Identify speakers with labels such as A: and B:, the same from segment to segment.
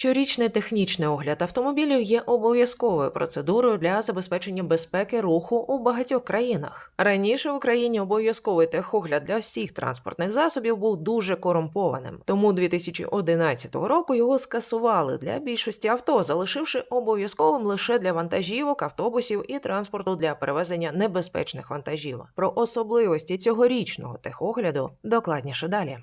A: Щорічний технічний огляд автомобілів є обов'язковою процедурою для забезпечення безпеки руху у багатьох країнах. Раніше в Україні обов'язковий техогляд для всіх транспортних засобів був дуже корумпованим. Тому 2011 року його скасували для більшості авто, залишивши обов'язковим лише для вантажівок, автобусів і транспорту для перевезення небезпечних вантажів. Про особливості цьогорічного техогляду докладніше далі.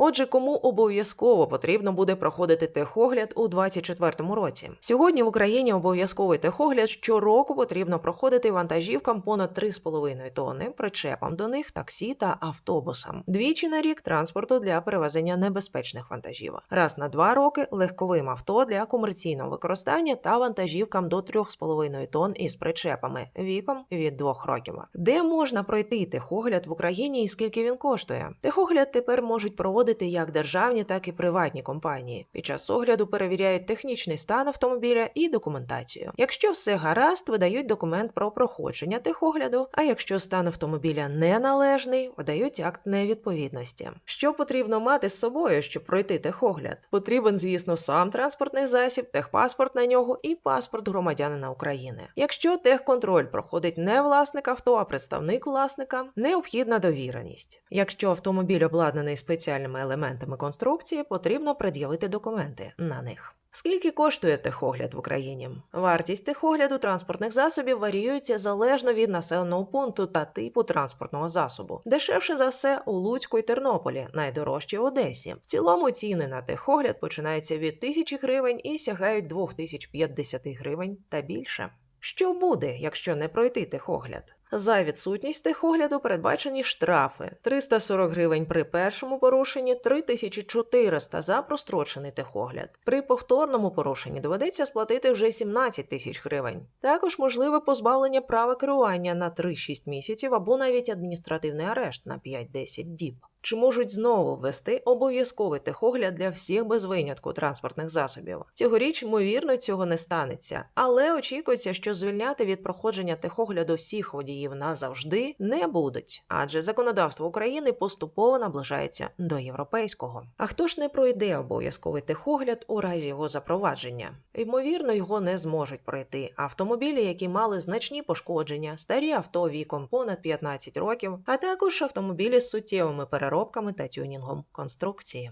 A: Отже, кому обов'язково потрібно буде проходити техогляд у 2024 році? Сьогодні в Україні обов'язковий техогляд щороку потрібно проходити вантажівкам понад 3,5 тонни, причепам до них, таксі та автобусам. Двічі на рік транспорту для перевезення небезпечних вантажівок. Раз на два роки легковим авто для комерційного використання та вантажівкам до 3,5 тонн із причепами віком від 2 років. Де можна пройти техогляд в Україні і скільки він коштує? Техогляд тепер можуть проводити як державні, так і приватні компанії. Під час огляду перевіряють технічний стан автомобіля і документацію. Якщо все гаразд, видають документ про проходження техогляду. А якщо стан автомобіля неналежний, видають акт невідповідності. Що потрібно мати з собою, щоб пройти техогляд? Потрібен, звісно, сам транспортний засіб, техпаспорт на нього і паспорт громадянина України. Якщо техконтроль проходить не власник авто, а представник власника, необхідна довіреність. Якщо автомобіль обладнаний спеціальними елементами конструкції, потрібно пред'явити документи на них. Скільки коштує техогляд в Україні? Вартість техогляду транспортних засобів варіюється залежно від населеного пункту та типу транспортного засобу. Дешевше за все у Луцьку і Тернополі, найдорожче в Одесі. В цілому ціни на техогляд починаються від 1000 гривень і сягають 2050 гривень та більше. Що буде, якщо не пройти техогляд? За відсутність техогляду передбачені штрафи 340 гривень при першому порушенні, 3400 за прострочений техогляд. При повторному порушенні доведеться сплатити вже 17 тисяч гривень. Також можливе позбавлення права керування на 3-6 місяців або навіть адміністративний арешт на 5-10 діб. Чи можуть знову ввести обов'язковий техогляд для всіх без винятку транспортних засобів? Цьогоріч, ймовірно, цього не станеться, але очікується, що звільняти від проходження техогляду всіх водіїв назавжди не будуть, адже законодавство України поступово наближається до європейського. А хто ж не пройде обов'язковий техогляд у разі його запровадження? Ймовірно, його не зможуть пройти автомобілі, які мали значні пошкодження, старі авто віком понад 15 років, а також автомобілі з суттєвими переробками та тюнінгом конструкції.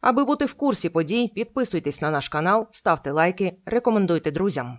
A: Аби бути в курсі подій, підписуйтесь на наш канал, ставте лайки, рекомендуйте друзям.